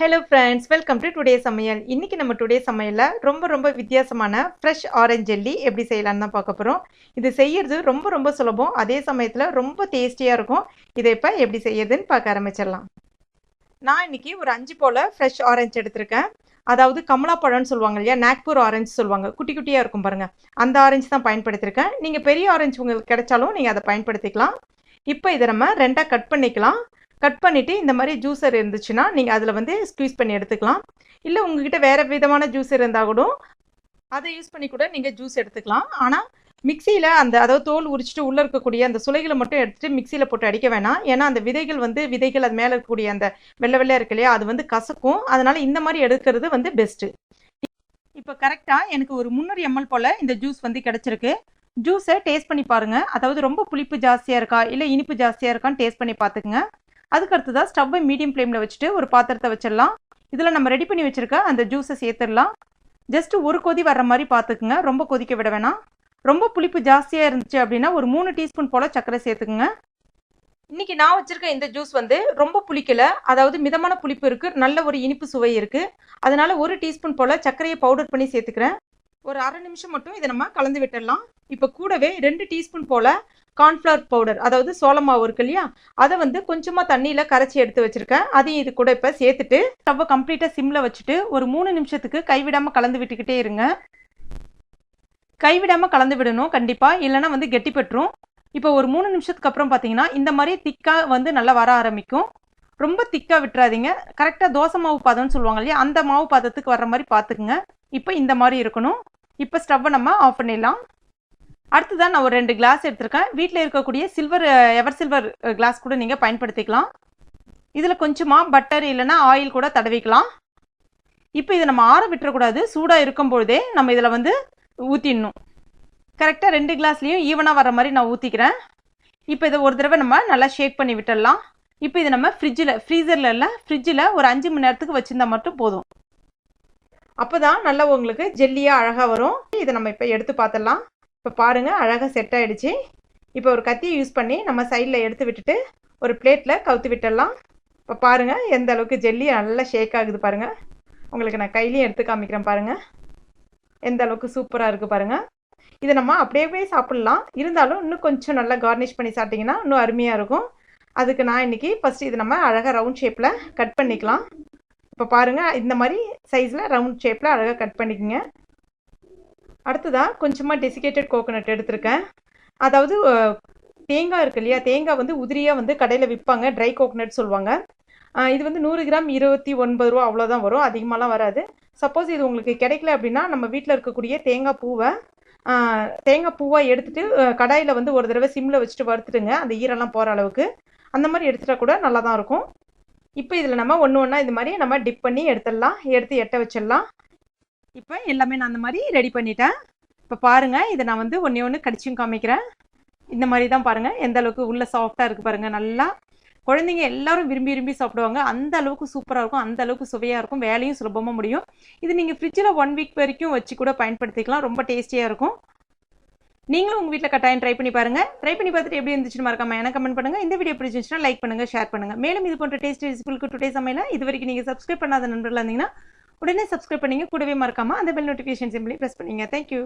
Hello friends welcome to today சமையல் இன்னைக்கு நம்ம டுடே சமையலில் ரொம்ப ரொம்ப வித்தியாசமான ஃப்ரெஷ் ஆரஞ்ச் ஜெல்லி எப்படி செய்யலாம்னு தான் பார்க்க போகிறோம் இது செய்யறது ரொம்ப ரொம்ப சுலபம். அதே சமயத்தில் ரொம்ப டேஸ்டியாக இருக்கும். இதை இப்போ எப்படி செய்யறதுன்னு பார்க்க ஆரம்பிச்சிடலாம். நான் இன்னைக்கு ஒரு அஞ்சு போல் ஃப்ரெஷ் ஆரஞ்சு எடுத்திருக்கேன். அதாவது கமலா பழம்னு சொல்லுவாங்க இல்லையா? நாக்பூர் ஆரஞ்சு சொல்லுவாங்க. குட்டி குட்டியாக இருக்கும் பாருங்கள் அந்த ஆரஞ்சு தான் பயன்படுத்தியிருக்கேன் நீங்கள் பெரிய ஆரஞ்சு உங்களுக்கு கிடைச்சாலும் நீங்கள் அதை பயன்படுத்திக்கலாம். இப்போ இதை நம்ம ரெண்டாக கட் பண்ணிக்கலாம். கட் பண்ணிவிட்டு இந்த மாதிரி ஜூஸர் இருந்துச்சுன்னா நீங்கள் அதில் வந்து ஸ்க்வீஸ் பண்ணி எடுத்துக்கலாம். இல்லை உங்ககிட்ட வேறு விதமான ஜூஸர் இருந்தால் கூட அதை யூஸ் பண்ணி கூட நீங்கள் ஜூஸ் எடுத்துக்கலாம். ஆனால் மிக்சியில் அந்த அதாவது தோல் உரிச்சிட்டு உள்ளே இருக்கக்கூடிய அந்த சுலைகளை மட்டும் எடுத்துகிட்டு மிக்சியில் போட்டு அடிக்க வேணாம். ஏன்னா அந்த விதைகள் வந்து விதைகள் அது மேலே இருக்கக்கூடிய அந்த வெள்ளை வெள்ளையாக இருக்கு இல்லையா அது வந்து கசக்கும். அதனால் இந்த மாதிரி எடுக்கிறது வந்து பெஸ்ட்டு இப்போ கரெக்டாக எனக்கு ஒரு முந்நூறு எம்எல் போல் இந்த ஜூஸ் வந்து கிடச்சிருக்கு. ஜூஸை டேஸ்ட் பண்ணி பாருங்கள் அதாவது ரொம்ப புளிப்பு ஜாஸ்தியாக இருக்கா இல்லை இனிப்பு ஜாஸ்தியாக இருக்கான்னு டேஸ்ட் பண்ணி பார்த்துக்குங்க அதுக்கு அடுத்ததாக ஸ்டவ்வை மீடியம் ஃப்ளேமில் வச்சுட்டு ஒரு பாத்திரத்தை வச்சிடலாம். இதில் நம்ம ரெடி பண்ணி வச்சுருக்க அந்த ஜூஸை சேர்த்துடலாம். ஜஸ்ட் ஒரு கொதி வர்ற மாதிரி பார்த்துக்குங்க ரொம்ப கொதிக்க விட வேணாம். ரொம்ப புளிப்பு ஜாஸ்தியாக இருந்துச்சு அப்படின்னா ஒரு மூணு டீஸ்பூன் போல் சர்க்கரை சேர்த்துக்குங்க. இன்னைக்கு நான் வச்சுருக்க இந்த ஜூஸ் வந்து ரொம்ப புளிக்கல. அதாவது மிதமான புளிப்பு இருக்குது நல்ல ஒரு இனிப்பு சுவை இருக்குது அதனால் ஒரு டீஸ்பூன் போல் சர்க்கரையை பவுடர் பண்ணி சேர்த்துக்கிறேன். ஒரு அரை நிமிஷம் மட்டும் இதை நம்ம கலந்து விட்டுடலாம். இப்போ கூடவே ரெண்டு டீஸ்பூன் போல் கார்ன்ஃப்ளவர் பவுடர் அதாவது சோள மாவு இருக்கு இல்லையா? அதை வந்து கொஞ்சமாக தண்ணியில் கரைச்சி எடுத்து வச்சுருக்கேன். அதையும் இது கூட இப்போ சேர்த்துட்டு ஸ்டவ்வை கம்ப்ளீட்டாக சிம்மில் வச்சுட்டு ஒரு மூணு நிமிஷத்துக்கு கைவிடாமல் கலந்து விட்டுக்கிட்டே இருங்க. கைவிடாமல் கலந்து விடணும் கண்டிப்பாக இல்லைன்னா வந்து கெட்டிப்பட்டுரும். இப்போ ஒரு மூணு நிமிஷத்துக்கு அப்புறம் பார்த்தீங்கன்னா இந்த மாதிரி திக்காக வந்து நல்லா வர ஆரம்பிக்கும். ரொம்ப திக்காக விட்டுறாதீங்க. கரெக்டாக தோசை மாவு பாதம்னு சொல்லுவாங்க இல்லையா அந்த மாவு பாதத்துக்கு வர்ற மாதிரி பார்த்துக்குங்க இப்போ இந்த மாதிரி இருக்கணும். இப்போ ஸ்டவ்வை நம்ம ஆஃப் பண்ணிடலாம். அடுத்ததான் நான் ஒரு ரெண்டு கிளாஸ் எடுத்திருக்கேன். வீட்டில் இருக்கக்கூடிய சில்வர் எவர் சில்வர் கிளாஸ் கூட நீங்கள் பயன்படுத்திக்கலாம். இதில் கொஞ்சமாக பட்டர் இல்லைன்னா ஆயில் கூட தடவிக்கலாம். இப்போ இதை நம்ம ஆற விட்டுறக்கூடாது. சூடாக இருக்கும் பொழுதே நம்ம இதில் வந்து ஊற்றிடணும் கரெக்டாக ரெண்டு கிளாஸ்லேயும் ஈவனாக வர மாதிரி நான் ஊற்றிக்கிறேன் இப்போ இதை ஒரு தடவை நம்ம நல்லா ஷேக் பண்ணி விட்டுடலாம். இப்போ இதை நம்ம ஃப்ரிட்ஜில் ஃப்ரீசரில் இல்லை ஃப்ரிட்ஜில் ஒரு அஞ்சு மணி நேரத்துக்கு வச்சுருந்தா மட்டும் போதும். அப்போ தான் நல்லா உங்களுக்கு ஜெல்லியாக அழகாக வரும். இதை நம்ம இப்போ எடுத்து பார்த்துடலாம் இப்போ பாருங்கள் அழகாக செட் ஆகிடுச்சு இப்போ ஒரு கத்தியை யூஸ் பண்ணி நம்ம சைடில் எடுத்து விட்டுட்டு ஒரு பிளேட்டில் கவுத்து விட்டுடலாம். இப்போ பாருங்கள் எந்த அளவுக்கு ஜெல்லி நல்லா ஷேக் ஆகுது பாருங்கள் உங்களுக்கு நான் கையிலையும் எடுத்து காமிக்கிறேன் பாருங்கள் எந்த அளவுக்கு சூப்பராக இருக்குது பாருங்கள் இதை நம்ம அப்படியே சாப்பிட்லாம். இருந்தாலும் இன்னும் கொஞ்சம் நல்லா கார்னிஷ் பண்ணி சாப்பிட்டிங்கன்னா இன்னும் அருமையாக இருக்கும். அதுக்கு நான் இன்றைக்கி ஃபஸ்ட்டு இது நம்ம அழகாக ரவுண்ட் ஷேப்பில் கட் பண்ணிக்கலாம். இப்போ பாருங்கள் இந்த மாதிரி சைஸில் ரவுண்ட் ஷேப்பில் அழகாக கட் பண்ணிக்கோங்க. அடுத்ததாக கொஞ்சமாக டெசிகேட்டட் கோகோனட் எடுத்திருக்கேன். அதாவது தேங்காய் இருக்கு இல்லையா? தேங்காய் வந்து உதிரியாக வந்து கடையில் விற்பாங்க ட்ரை கோகோனட் சொல்லுவாங்க. இது வந்து நூறு கிராம் இருபத்தி ஒன்பது ரூபா அவ்வளோதான் வரும். அதிகமாகலாம் வராது. சப்போஸ் இது உங்களுக்கு கிடைக்கல அப்படின்னா நம்ம வீட்டில் இருக்கக்கூடிய தேங்காய் பூவை தேங்காய் பூவாக எடுத்துகிட்டு கடாயில் வந்து ஒரு தடவை சிம்மில் வச்சுட்டு வறுத்துட்டுங்க அந்த ஈரெல்லாம் போகிற அளவுக்கு. அந்த மாதிரி எடுத்துட்டா கூட நல்லா தான் இருக்கும். இப்போ இதில் நம்ம ஒன்று ஒன்றா இது மாதிரி நம்ம டிப் பண்ணி எடுத்துடலாம். எடுத்து எட்ட வச்சிடலாம். இப்போ எல்லாமே நான் அந்த மாதிரி ரெடி பண்ணிட்டேன். இப்போ பாருங்கள் இதை நான் வந்து ஒன்றே ஒன்று கடிச்சும் காமிக்கிறேன். இந்த மாதிரி தான் பாருங்கள் எந்த அளவுக்கு உள்ளே சாஃப்டாக இருக்குது பாருங்கள் நல்லா. குழந்தைங்க எல்லாரும் விரும்பி விரும்பி சாப்பிடுவாங்க. அந்த அளவுக்கு சூப்பராக இருக்கும் அந்த அளவுக்கு சுவையாக இருக்கும். வேலையும் சுலபமாக முடியும். இது நீங்கள் ஃப்ரிட்ஜில் ஒன் வீக் வரைக்கும் வச்சு கூட பயன்படுத்திக்கலாம். ரொம்ப டேஸ்டியாக இருக்கும். நீங்களும் உங்கள் வீட்டில் கட்டாயம் ட்ரை பண்ணி பாருங்கள் ட்ரை பண்ணி பார்த்துட்டு எப்படி இருந்துச்சுன்னு மறக்காம எனக்கு கமெண்ட் பண்ணுங்கள் இந்த வீடியோ பிடிச்சிருந்துச்சுன்னா லைக் பண்ணுங்கள் ஷேர் பண்ணுங்கள் மேலும் இது போன்ற டேஸ்ட் ரெசிபிளுக்கு டுடே சமையல இது வரைக்கும் நீங்கள் சப்ஸ்கிரைப் பண்ணாத நண்பர்களாக இருந்தீங்கன்னா உடனே சப்ஸ்கிரைப் பண்ணிங்க. கூடவே மறக்காமல் அந்த பெல் நோட்டிஃபிகேஷன் சிம்பிளி ப்ரெஸ் பண்ணிங்க. Thank you